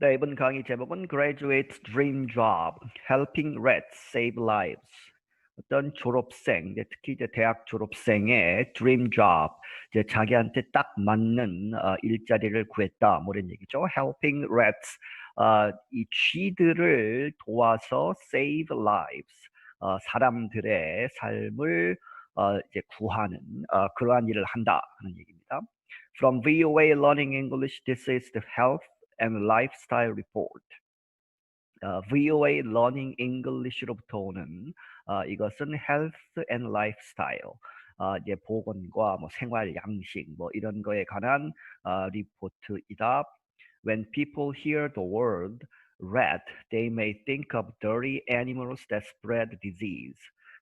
네, 이번 강의 제목은 Graduate Dream Job, Helping Rats Save Lives. 어떤 졸업생, 특히 이제 대학 졸업생의 Dream Job, 이제 자기한테 딱 맞는 어, 일자리를 구했다, 뭐 이런 얘기죠. Helping Rats, 어, 이 쥐들을 도와서 save lives, 어, 사람들의 삶을 어, 이제 구하는 어, 그러한 일을 한다 하는 얘기입니다. From VOA Learning English, this is the health and lifestyle report. 어, VOA Learning English로부터 오는 어, 이것은 health and lifestyle. 어, 이제 보건과 뭐 생활 양식 뭐 이런 거에 관한 어, 리포트이다. When people hear the word rat, they may think of dirty animals that spread disease.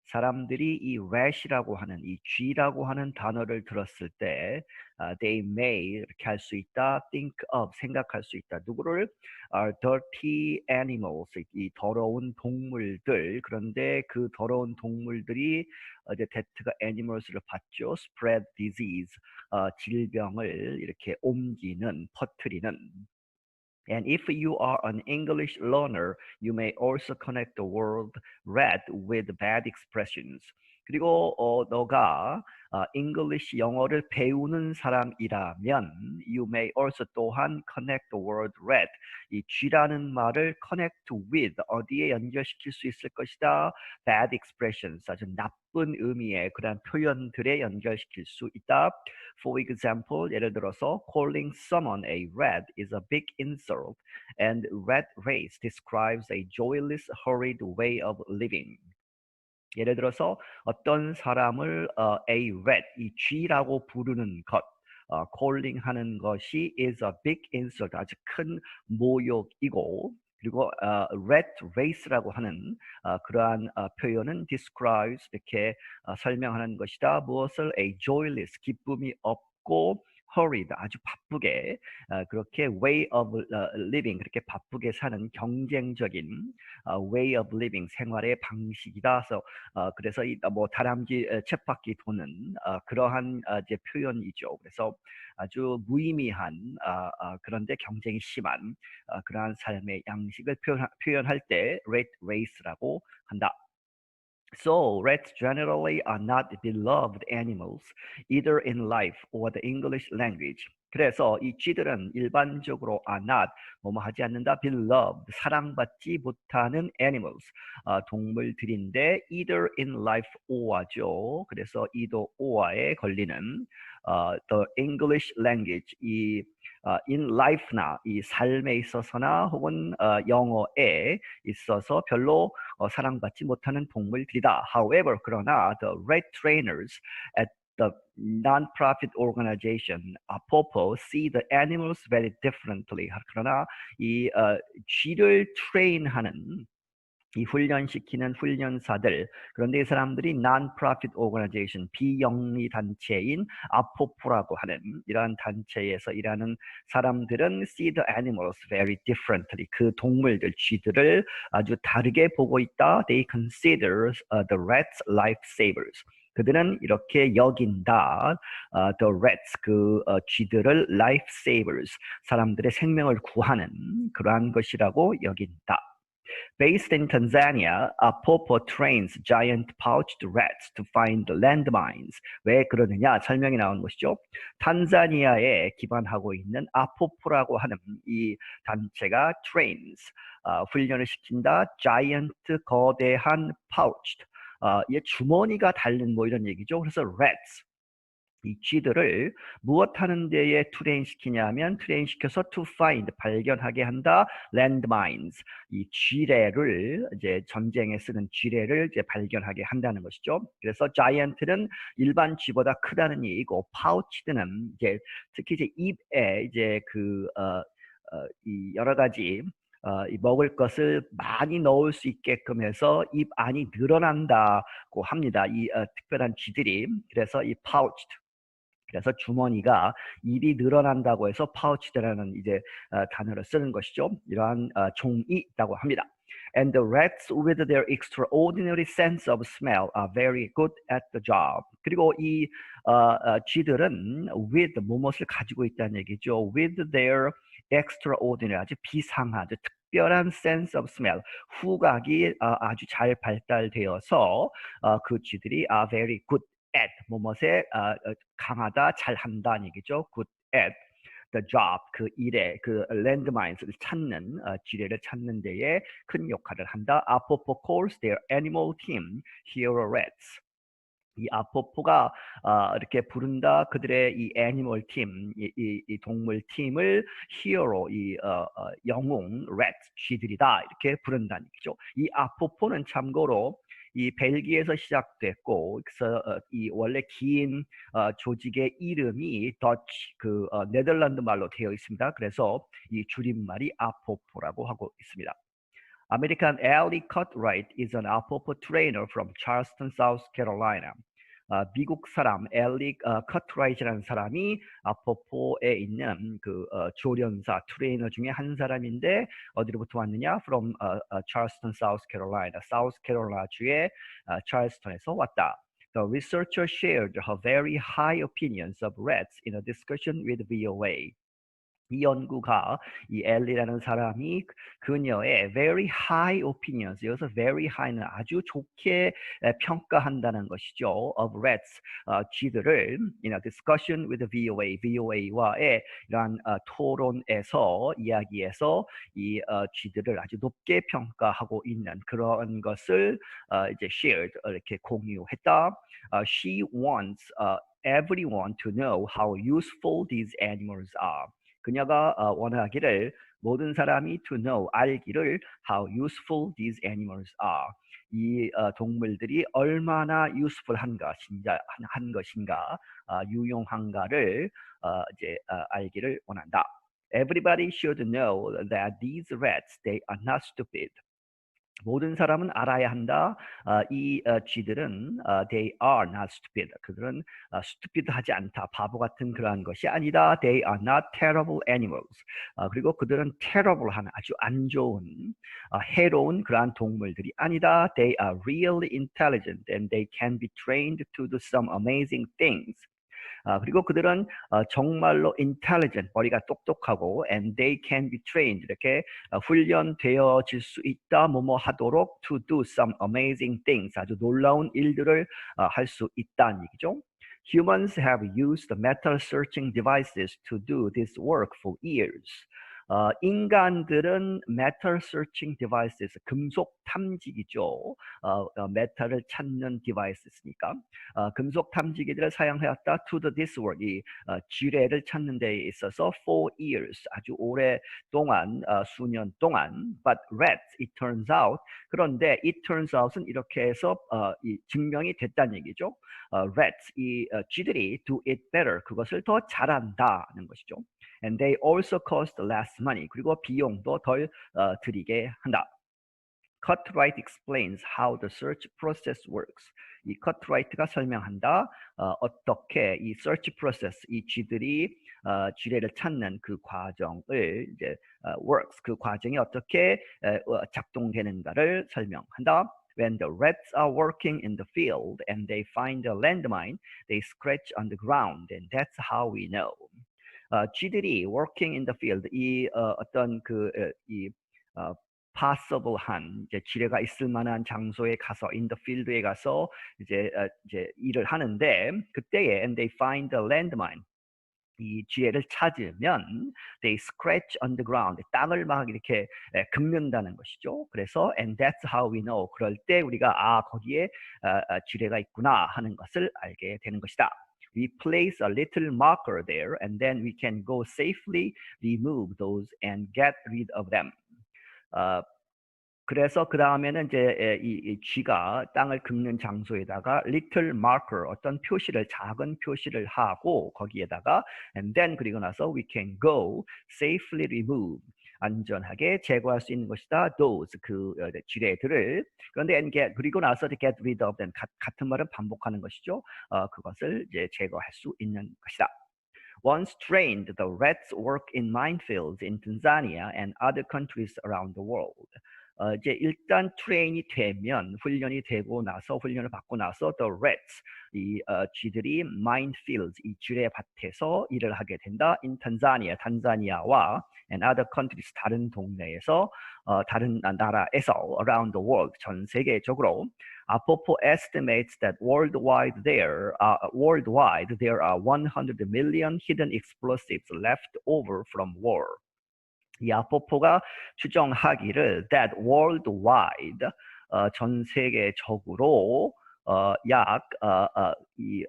사람들이 이 rat이라고 하는 이 쥐라고 하는 단어를 들었을 때 uh, they may 이렇게 할 수 있다, think of 생각할 수 있다. 누구를 are dirty animals 이 더러운 동물들 그런데 그 더러운 동물들이 이제 데트가 animals를 받죠. spread disease 어, 질병을 이렇게 옮기는 퍼뜨리는 And if you are an English learner, you may also connect the word red with bad expressions. 그리고 어, 너가 어, English 영어를 배우는 사람이라면 you may also 또한 connect the word rat 이 쥐라는 말을 connect with 어디에 연결시킬 수 있을 것이다 bad expressions 아주 나쁜 의미의 그런 표현들에 연결시킬 수 있다 for example 예를 들어서 calling someone a rat is a big insult and rat race describes a joyless hurried way of living 예를 들어서 어떤 사람을 어, a rat, 이 쥐라고 부르는 것, 어, calling 하는 것이 is a big insult, 아주 큰 모욕이고 그리고 어, rat race라고 하는 어, 그러한 어, 표현은 describes 이렇게 어, 설명하는 것이다. 무엇을 a joyless, 기쁨이 없고 hurried 아주 바쁘게 어, 그렇게 way of living 그렇게 바쁘게 사는 경쟁적인 어, way of living 생활의 방식이다. 어, 그래서 이뭐 다람쥐 쳇바퀴 도는 그러한 이제 표현이죠. 그래서 아주 무의미한 그런데 경쟁이 심한 그러한 삶의 양식을 표현할 때 red race라고 한다. So, rats generally are not beloved animals, either in life or the English language. 그래서 이 쥐들은 일반적으로 are not 뭐뭐 하지 않는다 beloved 사랑받지 못하는 animals 어, 동물들인데 either in life or죠. 그래서 이도 or에 걸리는 어, the English language 이 어, in life나 이 삶에 있어서나 혹은 어, 영어에 있어서 별로 어, 사랑받지 못하는 동물들이다. However, 그러나 the rat trainers at the non-profit organization Apopo see the animals very differently. 그러나 이 어, 쥐를 트레인하는 이 훈련시키는 훈련사들 그런데 이 사람들이 non-profit organization 비영리 단체인 아포포라고 하는 이러한 단체에서 일하는 사람들은 see the animals very differently 그 동물들 쥐들을 아주 다르게 보고 있다. They consider uh, the rats lifesavers. 그들은 이렇게 여긴다. Uh, the rats 그 uh, 쥐들을 lifesavers 사람들의 생명을 구하는 그러한 것이라고 여긴다. Based in Tanzania, Apopo trains giant pouched rats to find landmines. 왜 그러느냐? 설명이 나온 것이죠. 탄자니아에 기반하고 있는 아포포라고 하는 이 단체가 trains, 어, 훈련을 시킨다. giant 거대한 pouched, 어, 이 주머니가 달린 뭐 이런 얘기죠. 그래서 rats, 이 쥐들을 무엇 하는 데에 트레인 시키냐면 트레인 시켜서 to find 발견하게 한다 landmines 이 쥐레를 이제 전쟁에 쓰는 쥐레를 이제 발견하게 한다는 것이죠. 그래서 giant는 일반 쥐보다 크다는 얘기고 pouched는 이제 특히 이제 입에 이제 그 어, 어, 이 여러 가지 어, 이 먹을 것을 많이 넣을 수 있게끔 해서 입 안이 늘어난다고 합니다. 이 어, 특별한 쥐들이 그래서 이 pouched 그래서 주머니가 입이 늘어난다고 해서 파우치드라는 이제 어, 단어를 쓰는 것이죠. 이러한 어, 종이 있다고 합니다. And the rats with their extraordinary sense of smell are very good at the job. 그리고 이 어, 어, 쥐들은 with 무엇을 가지고 있다는 얘기죠. With their extraordinary 아주 비상한 아주 특별한 sense of smell 후각이 어, 아주 잘 발달되어서 어, 그 쥐들이 are very good at 뭐뭐에 어, 어, 강하다 잘한다는 얘기죠. good at the job 그 일에 그 landmines를 찾는 어, 지뢰를 찾는 데에 큰 역할을 한다. Apopo calls their animal team hero rats. 이 아포포가 어, 이렇게 부른다 그들의 이 애니멀 팀, 이, 이, 이 동물 팀을 히어로, 이 어, 어, 영웅, 렛, 쥐들이다 이렇게 부른다는 얘기죠. 이 아포포는 참고로 이 벨기에에서 시작됐고 그래서 어, 이 원래 긴 어, 조직의 이름이 더치 그 어, 네덜란드 말로 되어 있습니다. 그래서 이 줄임말이 아포포라고 하고 있습니다. American Ellie Cutright is an Apopo trainer from Charleston, South Carolina. 어, 미국 사람 엘리 어, 커트라이트라는 사람이 아포포에 있는 그 어, 조련사 트레이너 중에 한 사람인데 어디로부터 왔느냐? From uh, uh, Charleston, South Carolina. South Carolina 주의 uh, charleston에서 왔다. The researcher shared her very high opinions of rats in a discussion with VOA. 이 연구가 이 엘리라는 사람이 그녀의 very high opinions 여기서 very high는 아주 좋게 평가한다는 것이죠 of rats 어, 쥐들을 in a discussion with the VOA VOA와의 이러한 어, 토론에서 이야기에서 이 어, 쥐들을 아주 높게 평가하고 있는 그런 것을 어, 이제 shared 이렇게 공유했다. 어, she wants uh, everyone to know how useful these animals are. 그녀가 어, 원하기를 모든 사람이 to know 알기를 how useful these animals are. 이 어, 동물들이 얼마나 useful한가, 진짜 한 것인가, 어, 유용한가를 어, 이제 어, 알기를 원한다. Everybody should know that these rats they are not stupid. 모든 사람은 알아야 한다. 어, 이 어, 쥐들은 어, they are not stupid. 그들은 어, stupid하지 않다. 바보 같은 그러한 것이 아니다. They are not terrible animals. 어, 그리고 그들은 terrible한 아주 안 좋은 어, 해로운 그러한 동물들이 아니다. They are really intelligent and they can be trained to do some amazing things. 아, 그리고 그들은 어, 정말로 intelligent, 머리가 똑똑하고 and they can be trained, 이렇게 어, 훈련되어질 수 있다, 뭐뭐 하도록 to do some amazing things, 아주 놀라운 일들을 어, 할수 있다는 얘기죠. Humans have used metal searching devices to do this work for years. 어, 인간들은 metal searching devices, 금속 탐지기죠. 어, 어, 메탈을 찾는 디바이스니까 어, 금속 탐지기들을 사용해왔다 to the this work, 이 어, 지뢰를 찾는 데 있어서 for years, 아주 오랫동안, 어, 수년 동안. But rats, it turns out, 그런데 it turns out은 이렇게 해서 어, 이 증명이 됐다는 얘기죠. 어, rats, 이 어, 쥐들이 do it better, 그것을 더 잘한다는 것이죠. And they also cost less money. 그리고 비용도 덜 어, 들이게 한다. Cutright explains how the search process works. 이 Cutright가 설명한다. 어, 어떻게 이 search process, 이 쥐들이 어, 지뢰를 찾는 그 과정을 이제 어, works, 그 과정이 어떻게 에, 어, 작동되는가를 설명한다. When the rats are working in the field and they find a landmine, they scratch on the ground, and that's how we know. 어, 쥐들이 working in the field 이 어, 어떤 그이 어, possible한 이제 지뢰가 있을 만한 장소에 가서 in the field에 가서 이제 어, 이제 일을 하는데 그때에 and they find the landmine 이 지혜를 찾으면 they scratch on the ground 땅을 막 이렇게 에, 긁는다는 것이죠. 그래서 and that's how we know 그럴 때 우리가 아 거기에 어, 어, 지뢰가 있구나 하는 것을 알게 되는 것이다. We place a little marker there and then we can go safely remove those and get rid of them. 어, 그래서 그 다음에는 이제 이, 이 쥐가 땅을 긁는 장소에다가 little marker 어떤 표시를 작은 표시를 하고 거기에다가 and then 그리고 나서 we can go safely remove 안전하게 제거할 수 있는 것이다. those 그 지뢰들을 그런데 and get 그리고 나서 get rid of them 같은 말은 반복하는 것이죠. 어, 그것을 이제 제거할 수 있는 것이다. Once trained, the rats work in minefields in Tanzania and other countries around the world. 어, 이제 일단 트레인이 되면 훈련이 되고 나서 훈련을 받고 나서 the rats 이 어, 쥐들이 minefields 이 쥐의 밭에서 일을 하게 된다. in Tanzania 탄자니아와 and other countries 다른 동네에서 어, 다른 나라에서 around the world 전 세계적으로 Apopo estimates that worldwide there are worldwide there are 100 million hidden explosives left over from war. 이 아포포가 추정하기를 that worldwide 어, 전 세계적으로 어, 약 어, 어, 이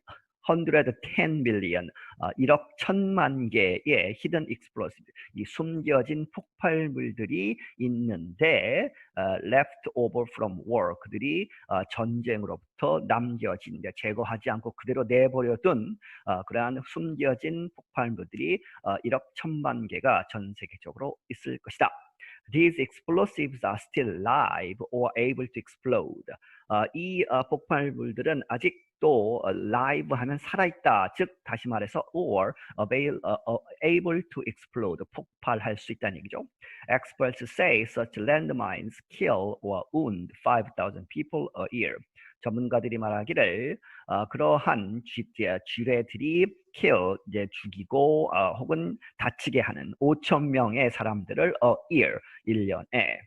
110 million, 어, 1억 천만 개의 hidden explosive, 이 숨겨진 폭발물들이 있는데 어, left over from war, 그들이 어, 전쟁으로부터 남겨진, 제거하지 않고 그대로 내버려둔 어, 그러한 숨겨진 폭발물들이 어, 1억 천만 개가 전 세계적으로 있을 것이다. These explosives are still live or able to explode. 어, 이 어, 폭발물들은 아직 도 어, live 하면 살아있다. 즉 다시 말해서 or 어, 어, able to explode 폭발할 수 있다는 얘기죠. Experts say such landmines kill or wound 5,000 people a year. 전문가들이 말하기를 어, 그러한 쥐, 쥐레들이 kill 이제 죽이고 어, 혹은 다치게 하는 5천 명의 사람들을 a year 1년에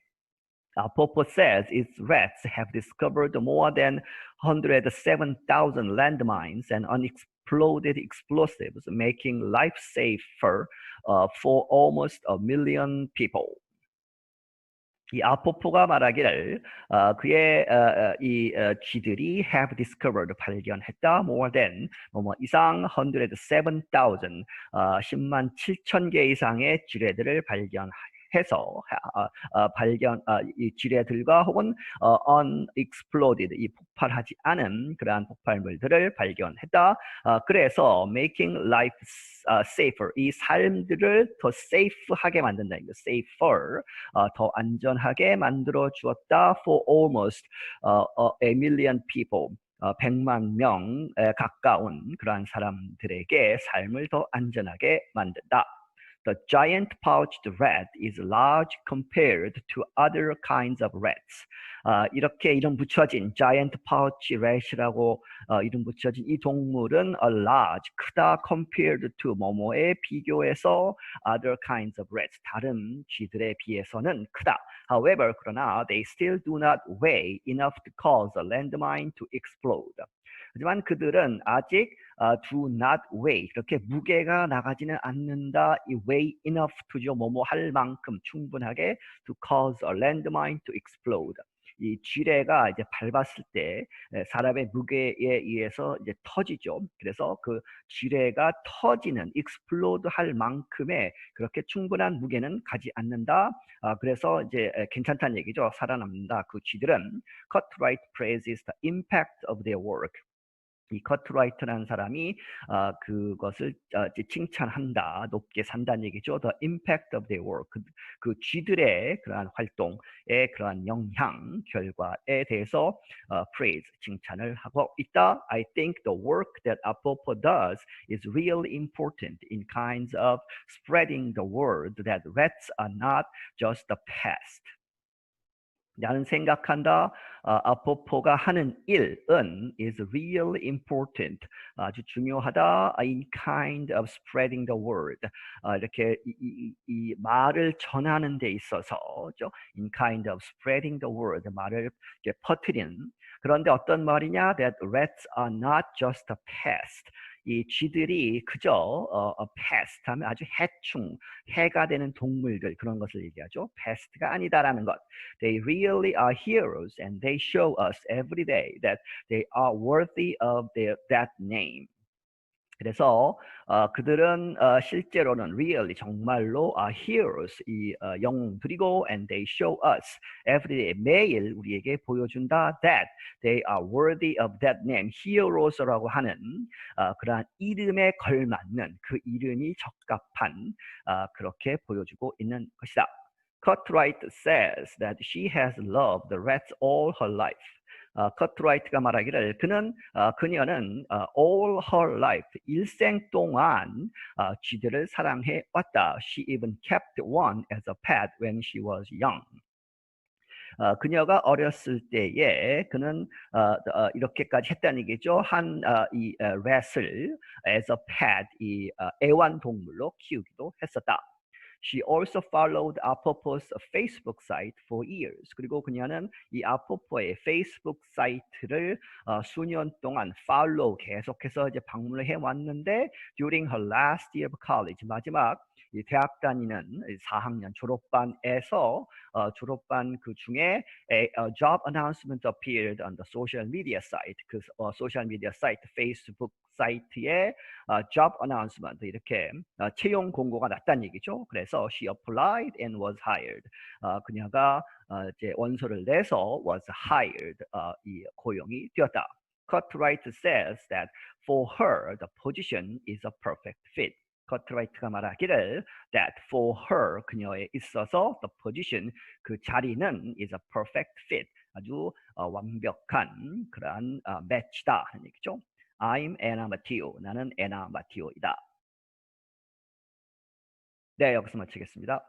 uh, Popo says its rats have discovered more than 107,000 landmines and unexploded explosives, making life safer uh, for almost a million people. 이 아포포가 말하기를 어, 그의 어, 어, 이 어, 쥐들이 have discovered 발견했다 more than 뭐 이상 107,000 어, 10만 7천 개 이상의 쥐레들을 발견. 해서 어, 어, 발견 어, 이 지뢰들과 혹은 unexploded 이 폭발하지 않은 그러한 폭발물들을 발견했다. 그래서 making life safer 이 삶들을 더 safe하게 만든다. 이거 safer 더 안전하게 만들어 주었다 for almost a million people. 어, 100만 명에 가까운 그러한 사람들에게 삶을 더 안전하게 만든다. The giant pouched rat is large compared to other kinds of rats. 어, 이렇게 이름 붙여진 giant pouch rat이라고 어, 이름 붙여진 이 동물은 a large, 크다 compared to 뭐뭐에 비교해서 other kinds of rats, 다른 쥐들에 비해서는 크다. However, 그러나 they still do not weigh enough to cause a landmine to explode. 하지만 그들은 아직 uh, do not weigh 이렇게 무게가 나가지는 않는다. 이 weigh enough to죠. 뭐뭐 할 만큼 충분하게 to cause a landmine to explode. 이 쥐레가 이제 밟았을 때 사람의 무게에 의해서 이제 터지죠. 그래서 그 쥐레가 터지는 explode 할 만큼의 그렇게 충분한 무게는 가지 않는다. 아, 그래서 이제 괜찮다는 얘기죠. 살아남는다. 그 쥐들은 Cartwright praises the impact of their work. 이 커트라이트라는 사람이 어, 그것을 어, 칭찬한다, 높게 산다는 얘기죠. The impact of their work, 그, 그 쥐들의 그러한 활동의 그러한 영향, 결과에 대해서 어, praise, 칭찬을 하고 있다. I think the work that Apopo does is really important in kinds of spreading the word that rats are not just a pest. 나는 생각한다. 어, 아포포가 하는 일은 is really important. 아주 중요하다. In kind of spreading the word. 어, 이렇게 이, 이, 이, 말을 전하는 데 있어서, 죠? in kind of spreading the word. 말을 이렇게 퍼뜨리는. 그런데 어떤 말이냐? That rats are not just a pest. 이 쥐들이 그저 어, 어, pest 하면 아주 해충, 해가 되는 동물들 그런 것을 얘기하죠. pest가 아니다라는 것. They really are heroes and they show us every day that they are worthy of their, that name. 그래서 어, 그들은 어, 실제로는 really 정말로 uh, heroes 이 어, 영웅들이고 and they show us every day 매일 우리에게 보여준다 that they are worthy of that name heroes라고 하는 어, 그러한 이름에 걸맞는 그 이름이 적합한 어, 그렇게 보여주고 있는 것이다. Cartwright says that she has loved the rats all her life. 어, 커트라이트가 말하기를 그는 어, 그녀는 어, all her life 일생 동안 어, 쥐들을 사랑해 왔다. She even kept one as a pet when she was young. 어, 그녀가 어렸을 때에 그는 어, 어, 이렇게까지 했다는 얘기죠. 한이 어, 렛을 as a pet 이 애완동물로 키우기도 했었다. She also followed 아포포's Facebook site for years. 그리고 그녀는 이 아포포의 페이스북 사이트를 어, 수년 동안 follow 계속해서 이제 방문을 해 왔는데 during her last year of college 마지막 이 대학 다니는 4학년 졸업반에서 어, 졸업반 그 중에 a, a job announcement appeared on the social media site 그 어, 소셜 미디어 사이트 페이스북 사이트에 어, job announcement 이렇게 어, 채용 공고가 났다는 얘기죠. 그래서 she applied and was hired. 어, 그녀가 어, 이제 원서를 내서 was hired 어, 이 고용이 되었다. Cartwright says that for her the position is a perfect fit. 커트라이트가 말하기를 that for her 그녀에 있어서 the position 그 자리는 is a perfect fit 아주 어, 완벽한 그러한 어, 매치다 하는 얘기죠. I'm Anna Matteo. 나는 Anna Matteo이다. 네, 여기서 마치겠습니다.